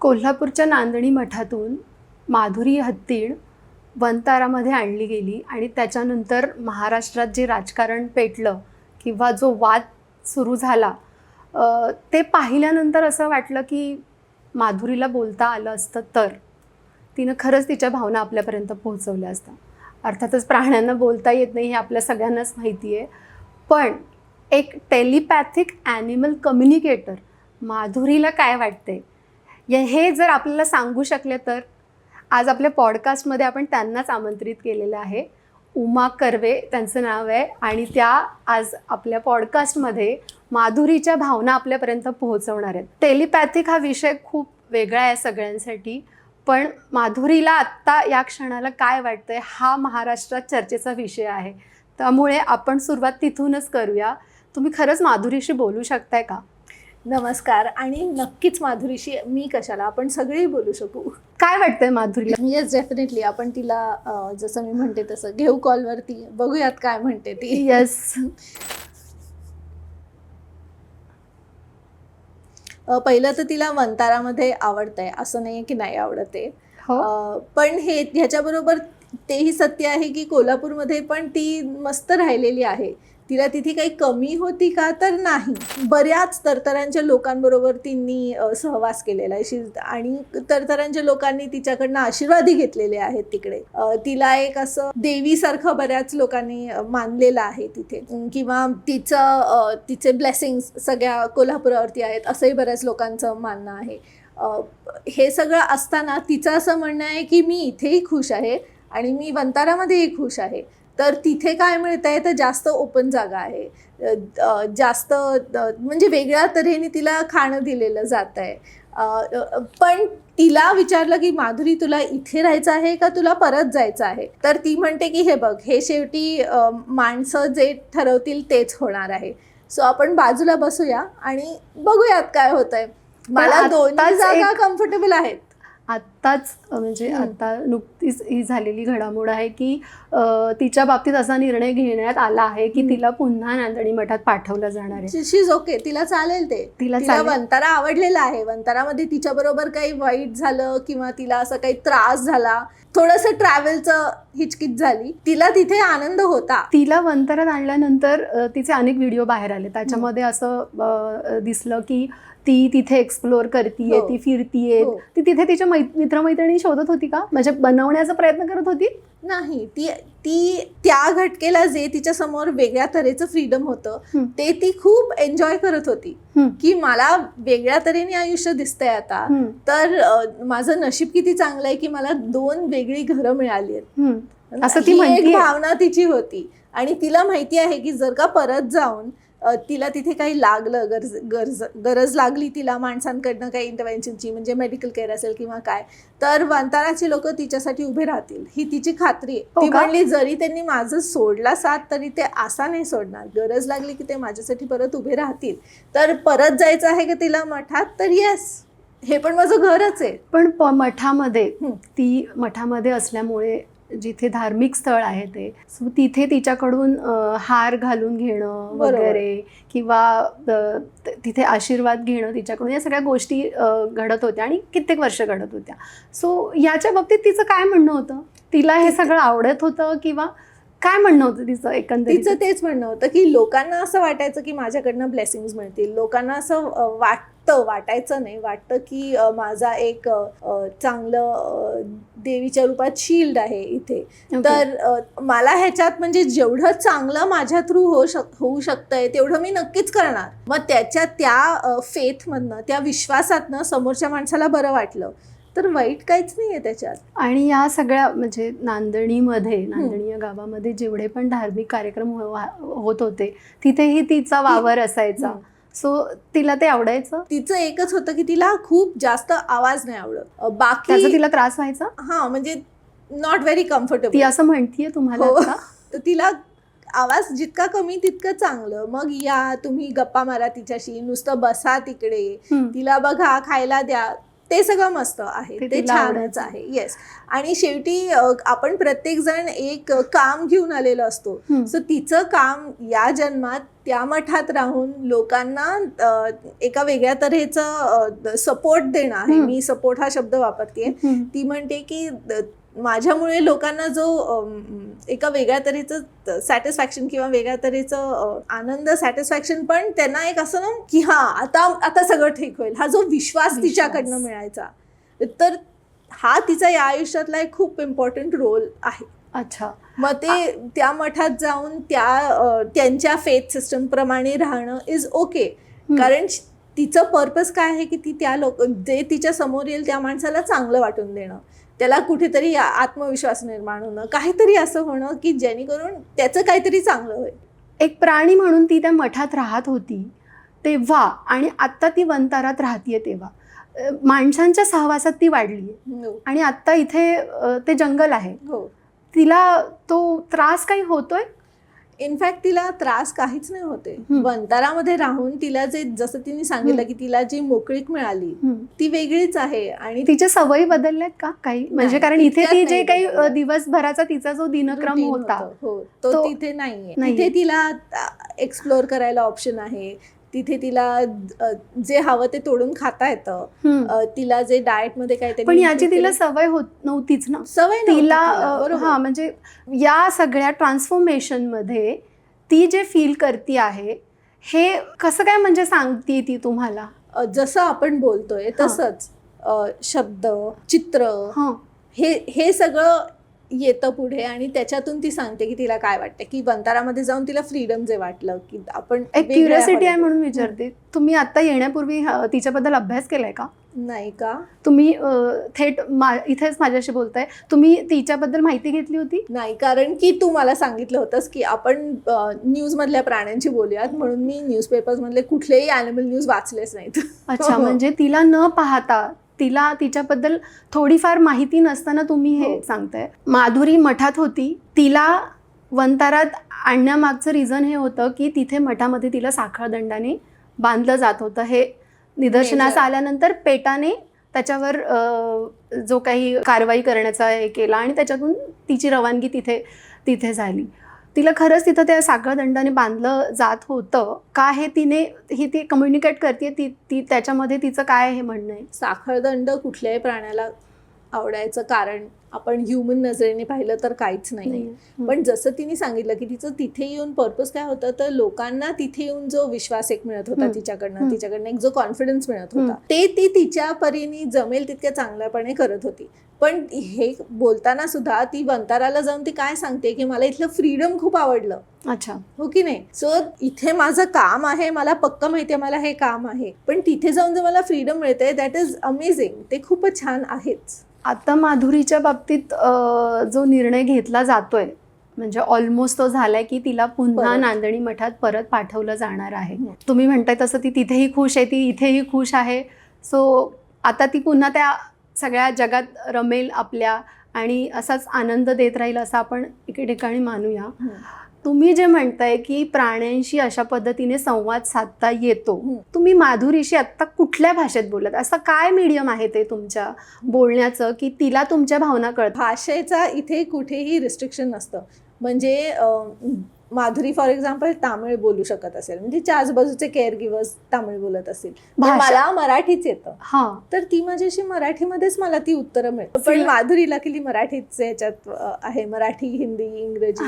कोल्हापूरच्या नांदणी मठातून माधुरी हत्तीड वनतारामध्ये आणली गेली आणि त्याच्यानंतर महाराष्ट्रात जे राजकारण पेटलं किंवा जो वाद सुरू झाला ते पाहिल्यानंतर असं वाटलं की माधुरीला बोलता आलं असतं तर. तिनं खरंच तिच्या भावना आपल्यापर्यंत पोहोचवल्या असतात अर्थातच प्राण्यांना बोलता येत नाही हे आपल्या सगळ्यांनाच माहिती आहे. पण एक टेलिपॅथिक ॲनिमल कम्युनिकेटर माधुरीला काय वाटते हे जर आपल्याला सांगू शकले तर आज आपल्या पॉडकास्टमध्ये आपण त्यांनाच आमंत्रित केलेलं आहे. उमा कर्वे त्यांचं नाव आहे आणि त्या आज आपल्या पॉडकास्टमध्ये माधुरीच्या भावना आपल्यापर्यंत पोहोचवणार आहेत. टेलिपॅथिक हा विषय खूप वेगळा आहे सगळ्यांसाठी पण माधुरीला आत्ता या क्षणाला काय वाटतंय हा महाराष्ट्रात चर्चेचा विषय आहे. त्यामुळे आपण सुरुवात तिथूनच करूया. तुम्ही खरंच माधुरीशी बोलू शकताय का? नमस्कार आणि नक्कीच माधुरीशी मी कशाला आपण सगळेही बोलू शकू. काय वाटतंय माधुरीला? येस डेफिनेटली आपण तिला जसं मी म्हणते तसं घेऊ कॉलवरती बघूयात काय म्हणते ती. येस पहिलं तर तिला वंतारामध्ये आवडतंय. असं नाही की नाही आवडते. हो. पण हे ह्याच्याबरोबर तेही सत्य आहे की कोल्हापूरमध्ये पण ती मस्त राहिलेली आहे. तिला तिथे काही कमी होती का तर नाही. बऱ्याच तरतरांच्या लोकांबरोबर तिने सहवास केलेला आहे. आणि तरतरांच्या लोकांनी तिच्याकडनं आशीर्वादही घेतलेले आहेत तिकडे. तिला एक असं देवीसारखं बऱ्याच लोकांनी मानलेलं आहे तिथे. किंवा तिचं तिचे ब्लेसिंग्स सगळ्या कोल्हापुरावरती आहेत असंही बऱ्याच लोकांचं मानणं आहे. हे सगळं असताना तिचं असं म्हणणं आहे की मी इथेही खुश आहे आणि मी वंतारामध्येही खुश आहे. तर तिथे काय मिळत आहे तर जास्त ओपन जागा आहे. जास्त म्हणजे वेगळ्या तऱ्हेने तिला खाणं दिलेलं जात आहे पण तिला विचारलं की माधुरी तुला इथे राहायचं आहे का तुला परत जायचं आहे? तर ती म्हणते की हे बघ हे शेवटी माणसं जे ठरवतील तेच होणार आहे. सो आपण बाजूला बसूया आणि बघूयात काय होत आहे मला दोन्ही जागा कम्फर्टेबल आहेत. आत्ताच म्हणजे. आता नुकतीच ही झालेली घडामोड आहे की तिच्या बाबतीत असा निर्णय घेण्यात आला आहे की. तिला पुन्हा नांदणी मठात पाठवलं जाणार आहे. शीज ओके तिला चालेल ते. तिला तिला. वंतारा आवडलेला आहे. वंतारामध्ये तिच्या बरोबर काही वाईट झालं किंवा तिला असं काही त्रास झाला थोडस ट्रॅव्हलचं हिचकिच झाली. तिला तिथे आनंद होता. तिला वंतरात आणल्यानंतर तिचे अनेक व्हिडिओ बाहेर आले. त्याच्यामध्ये असं दिसलं की ती तिथे एक्सप्लोअर करतीये हो. ती फिरतीये हो. ती तिथे तिच्या मित्रमैत्रिणी शोधत होती का म्हणजे बनवण्याचा प्रयत्न करत होती नाही ती ती त्या घटकेला जे तिच्या समोर वेगळ्या तऱ्हेचं फ्रीडम होतं. ते ती खूप एन्जॉय करत होती. की मला वेगळ्या तऱ्हेने आयुष्य दिसतंय आता तर माझं नशीब किती चांगलं आहे की मला दोन वेगळी घरं मिळाली आहेत. असं ती एक. भावना तिची होती आणि तिला माहिती आहे की जर का परत जाऊन तिला तिथे काही लागलं गरज गरज गरज लागली तिला माणसांकडनं काही इंटरव्हेन्शनची म्हणजे मेडिकल केअर असेल किंवा काय तर वंताराची लोक तिच्यासाठी उभे राहतील. ही तिची खात्री आहे. हो ती? म्हणली जरी त्यांनी माझं सोडला साथ तरी ते असा नाही सोडणार. गरज लागली की ते माझ्यासाठी परत उभे राहतील. तर परत जायचं आहे का तिला मठात? तर येस हे पण माझं घरच आहे. पण मठामध्ये. ती मठामध्ये असल्यामुळे जिथे धार्मिक स्थळ आहे ते. सो तिथे तिच्याकडून हार घालून घेणं. वगैरे किंवा तिथे आशीर्वाद घेणं तिच्याकडून या सगळ्या गोष्टी घडत होत्या आणि कित्येक वर्ष घडत होत्या. सो याच्या बाबतीत तिचं काय म्हणणं होतं? तिला हे सगळं आवडत होतं किंवा काय म्हणणं होतं तिचं एकंदरीत तिचं तेच म्हणणं होतं की लोकांना असं वाटायचं की माझ्याकडनं ब्लेसिंग्स मिळतील. लोकांना असं अ, वाटतं वाटायचं नाही. वाटतं की माझा एक चांगलं देवीच्या रूपात शिल्ड आहे इथे. Okay. तर मला ह्याच्यात म्हणजे जेवढं चांगलं माझ्या थ्रू होऊ शक होऊ शकतंय तेवढं मी नक्कीच करणार. मग त्याच्या त्या फेथमधनं त्या विश्वासातनं समोरच्या माणसाला बरं वाटलं. तर वाईट काहीच नाही आहे त्याच्यात. आणि या सगळ्या म्हणजे नांदणीमध्ये नांदणी या गावामध्ये जेवढे पण धार्मिक कार्यक्रम हो- होत होते तिथेही तिचा वावर असायचा. सो तिला ते आवडायचं? तिचं एकच होतं की तिला खूप जास्त आवाज नाही आवडत. अ, त्याचा बाकी तिला त्रास व्हायचा? हा म्हणजे नॉट व्हेरी ती कम्फर्टेबल असं म्हणतीये तुम्हाला हो. आता? तर तिला आवाज जितका कमी तितकं चांगलं. मग या तुम्ही गप्पा मारा तिच्याशी नुसतं बसा तिकडे. हम्म. तिला बघा खायला द्या. ते सगळं मस्त आहे ते छानच. आहे येस आणि शेवटी आपण प्रत्येक जण एक काम घेऊन आलेलो असतो. सो तिचं काम या जन्मात त्या मठात राहून लोकांना एका वेगळ्या तऱ्हेचं सपोर्ट देणं आहे. मी सपोर्ट हा शब्द वापरते. ती म्हणते की माझ्यामुळे लोकांना जो एका वेगळ्या तऱ्हेचं सॅटिस्फॅक्शन किंवा वेगळ्या तऱ्हेचं आनंद सॅटिस्फॅक्शन पण त्यांना एक असं ना की हा आता आता सगळं ठीक होईल. हा जो विश्वास. तिच्याकडनं मिळायचा. तर हा तिचा या आयुष्यातला एक खूप इम्पॉर्टंट रोल आहे. अच्छा. मग ते त्या मठात जाऊन त्या त्यांच्या फेथ सिस्टम प्रमाणे राहणं इज ओके. कारण तिचं पर्पज काय आहे की ती त्या लोक जे तिच्या समोर येईल त्या माणसाला चांगलं वाटून देणं. त्याला कुठेतरी आत्मविश्वास निर्माण होणं काहीतरी असं होणं की जेणेकरून त्याचं काहीतरी चांगलं होईल. एक प्राणी म्हणून ती त्या मठात राहत होती तेव्हा आणि आत्ता ती वंतारात राहतीये तेव्हा. माणसांच्या सहवासात ती वाढली हो. आणि आत्ता इथे ते जंगल आहे. हो. तिला तो त्रास काही होतोय? इनफॅक्ट तिला त्रास काहीच नाही होते हम्म. वंतारामध्ये राहून तिला जे जसं तिने सांगितलं की तिला जी मोकळीक मिळाली ती वेगळीच आहे आणि तिच्या सवयी बदलल्यात का काही म्हणजे कारण इथे ती जे काही. दिवसभराचा तिचा जो दिनक्रम होता. हो तो, तिथे नाहीये नाहीये. तिथे तिला एक्सप्लोअर करायला ऑप्शन आहे तिथे तिला जे हवं ते तोडून खाता येतं. तिला जे डाएटमध्ये काय पण याची तिला सवय होत नव्हतीच ना? सवय तिला. हा म्हणजे या सगळ्या ट्रान्सफॉर्मेशनमध्ये ती जे फील करती आहे हे कसं काय म्हणजे सांगते ती तुम्हाला? जसं आपण बोलतोय तसंच शब्द चित्र. हे हे सगळं येतं पुढे आणि त्याच्यातून ती सांगते की तिला काय वाटतं की बंतारामध्ये जाऊन तिला फ्रीडम जे वाटलं की आपण एक क्युरियोसिटी आहे. म्हणून विचारते. तुम्ही आता येण्यापूर्वी तिच्याबद्दल अभ्यास केलाय का? नाही का? तुम्ही थेट मा इथेच माझ्याशी बोलताय. तुम्ही तिच्याबद्दल माहिती घेतली होती? नाही कारण की तू मला सांगितलं होतंस की आपण न्यूज मधल्या प्राण्यांची बोलूयात म्हणून मी न्यूजपेपर्स मधले कुठलेही अॅनिमल न्यूज वाचलेच नाहीत. अच्छा हो. म्हणजे तिला न पाहता तिला तिच्याबद्दल थोडीफार माहिती नसताना तुम्ही हे हो. सांगताय माधुरी मठात होती तिला वंतारात आणण्यामागचं रिझन हे होतं की तिथे मठामध्ये तिला साखळदंडाने बांधलं जात होतं हे निदर्शनास. आल्यानंतर पेटाने त्याच्यावर जो काही कारवाई करण्याचा हे केला आणि त्याच्यातून तिची रवानगी तिथे तिथे झाली तिला खरंच तिथं त्या साखळदंडाने बांधलं जात होतं. का हे तिने ही ती कम्युनिकेट करते ती ती त्याच्यामध्ये तिचं काय हे म्हणणं आहे? साखळदंड कुठल्याही प्राण्याला आवडायचं कारण आपण ह्युमन नजरेने पाहिलं तर काहीच नाही. पण जसं तिने सांगितलं की तिचं तिथे येऊन पर्पज काय होतं तर लोकांना तिथे येऊन जो विश्वास एक मिळत होता. तिच्याकडनं. तिच्याकडनं एक जो कॉन्फिडन्स मिळत. होता ते ती तिच्या परीने जमेल तितक्या चांगल्यापणे करत होती. पण हे बोलताना सुद्धा ती वंताराला जाऊन ती काय सांगते की मला इथलं फ्रीडम खूप आवडलं. अच्छा. हो की नाही? सो इथे माझं काम आहे मला पक्क माहिती आहे मला हे काम आहे. पण तिथे जाऊन जर मला फ्रीडम मिळते दॅट इज अमेझिंग ते खूपच छान आहेच. आता माधुरीच्या बाबतीत जो निर्णय घेतला जातोय म्हणजे ऑलमोस्ट तो झालाय की तिला पुन्हा. नांदणी मठात परत पाठवलं जाणार आहे. तुम्ही म्हणताय तसं ती तिथेही खुश आहे ती इथेही खुश आहे सो आता ती पुन्हा त्या सगळ्या जगात रमेल आपल्या आणि असाच आनंद देत राहील असं आपण एके ठिकाणी मानूया तुम्ही जे म्हणताय की प्राण्यांशी अशा पद्धतीने संवाद साधता येतो. तुम्ही माधुरीशी आत्ता कुठल्या भाषेत बोलत असं काय मीडियम आहे ते तुमच्या बोलण्याचं की तिला तुमच्या भावना कळतात? भाषेचा इथे कुठेही रिस्ट्रिक्शन नसतं. म्हणजे माधुरी फॉर एक्झाम्पल तामिळ बोलू शकत असेल. म्हणजे तिच्या आजूबाजूचे केअर गिवर्स तामिळ बोलत असतील. भाषा- मला मराठीच येतं. हा. तर ती माझ्याशी मराठीमध्येच मला ती उत्तरं मिळतात. पण माधुरीला की मराठीच याच्यात आहे मराठी हिंदी इंग्रजी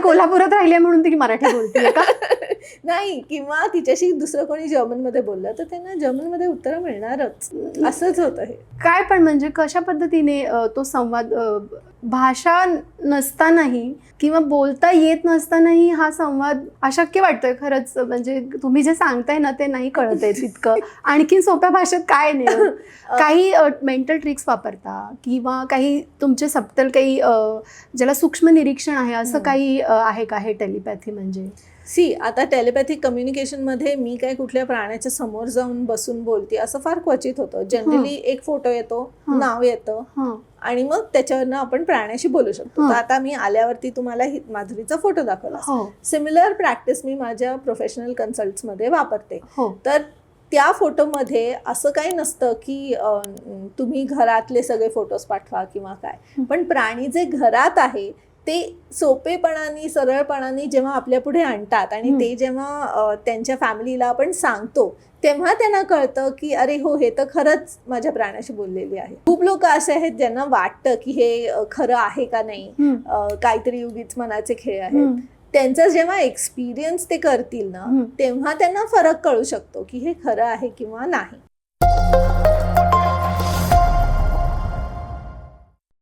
कोल्हापुरात राहिली म्हणून ती मराठी बोलते का? नाही किंवा तिच्याशी दुसरं कोणी जर्मनमध्ये बोललं तर त्यांना जर्मनमध्ये उत्तरं मिळणारच. असंच होतं हे. काय पण म्हणजे कशा पद्धतीने तो संवाद भाषा नसतानाही किंवा बोलता येत नसतानाही हा संवाद अशक्य वाटतोय खरंच. म्हणजे तुम्ही जे सांगताय ना ते नाही कळत आहे तितकं. आणखी सोप्या भाषेत काय नाही काही मेंटल ट्रिक्स वापरता किंवा काही तुमचे सप्तल काही ज्याला सूक्ष्म निरीक्षण आहे असं. काही आहे का हे टेलिपॅथी म्हणजे? सी आता टेलिपॅथिक कम्युनिकेशनमध्ये मी काय कुठल्या प्राण्याच्या समोर जाऊन बसून बोलते असं फार क्वचित होतं. जनरली एक फोटो येतो हं. नाव येतं हां. आणि मग त्याच्यावरनं आपण प्राण्याशी बोलू शकतो. हं. तर आता मी आल्यावरती तुम्हाला हि- माधुरीचा फोटो दाखवला. हो. सिमिलर प्रॅक्टिस मी माझ्या प्रोफेशनल कन्सल्ट्समध्ये वापरते. हो. तर त्या फोटोमध्ये असं काही नसतं की तुम्ही घरातले सगळे फोटोज पाठवा किंवा काय. पण प्राणी जे घरात आहे ते सोपेपणाने सरळपणाने जेव्हा आपल्या पुढे आणतात आणि. ते जेव्हा त्यांच्या फॅमिलीला आपण सांगतो तेव्हा त्यांना कळतं की अरे हो हे तर खरंच माझ्या प्राण्याशी बोललेली आहे खूप लोक असे आहेत ज्यांना वाटतं की हे खरं आहे का नाही काहीतरी उगीच मनाचे खेळ आहेत. त्यांचा जेव्हा एक्सपिरियन्स ते करतील ना. तेव्हा त्यांना फरक कळू शकतो की हे खरं आहे किंवा नाही